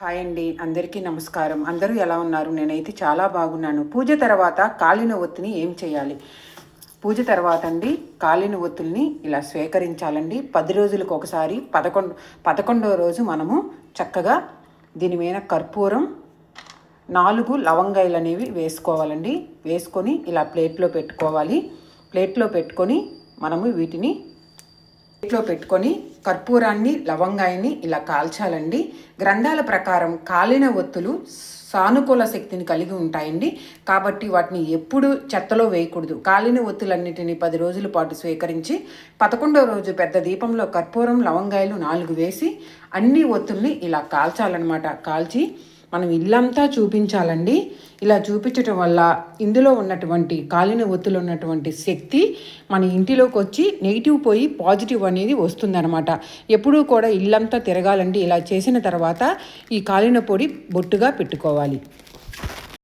Hi అండి అందరికీ నమస్కారం. అందరూ ఎలా ఉన్నారు? నేనైతే చాలా బాగున్నాను. పూజ తర్వాత కాలిన ఒత్తిని ఏం చేయాలి? పూజ తర్వాత అండి కాలిన ఒత్తుల్ని ఇలా స్వీకరించాలండి. పది రోజులకు ఒకసారి పదకొండు పదకొండవ రోజు మనము చక్కగా దీని మీద కర్పూరం నాలుగు లవంగాయలు అనేవి వేసుకోవాలండి. వేసుకొని ఇలా ప్లేట్లో పెట్టుకోవాలి. ప్లేట్లో పెట్టుకొని మనము వీటిని ఇంట్లో పెట్టుకొని కర్పూరాన్ని లవంగాయని ఇలా కాల్చాలండి. గ్రంథాల ప్రకారం కాలిన ఒత్తులు సానుకూల శక్తిని కలిగి ఉంటాయండి. కాబట్టి వాటిని ఎప్పుడు చెత్తలో వేయకూడదు. కాలిన ఒత్తులన్నిటిని పది రోజుల పాటు స్వీకరించి పదకొండవ రోజు పెద్ద దీపంలో కర్పూరం లవంగాయలు నాలుగు వేసి అన్ని ఒత్తుల్ని ఇలా కాల్చాలన్నమాట. కాల్చి మనం ఇల్లంతా చూపించాలండి. ఇలా చూపించటం వల్ల ఇందులో ఉన్నటువంటి కాలిన ఒత్తులు ఉన్నటువంటి శక్తి మన ఇంటిలోకి వచ్చి నెగిటివ్ పోయి పాజిటివ్ అనేది వస్తుందన్నమాట. ఎప్పుడూ కూడా ఇల్లంతా తిరగాలండి. ఇలా చేసిన తర్వాత ఈ కాలిన పొడి బొట్టుగా పెట్టుకోవాలి.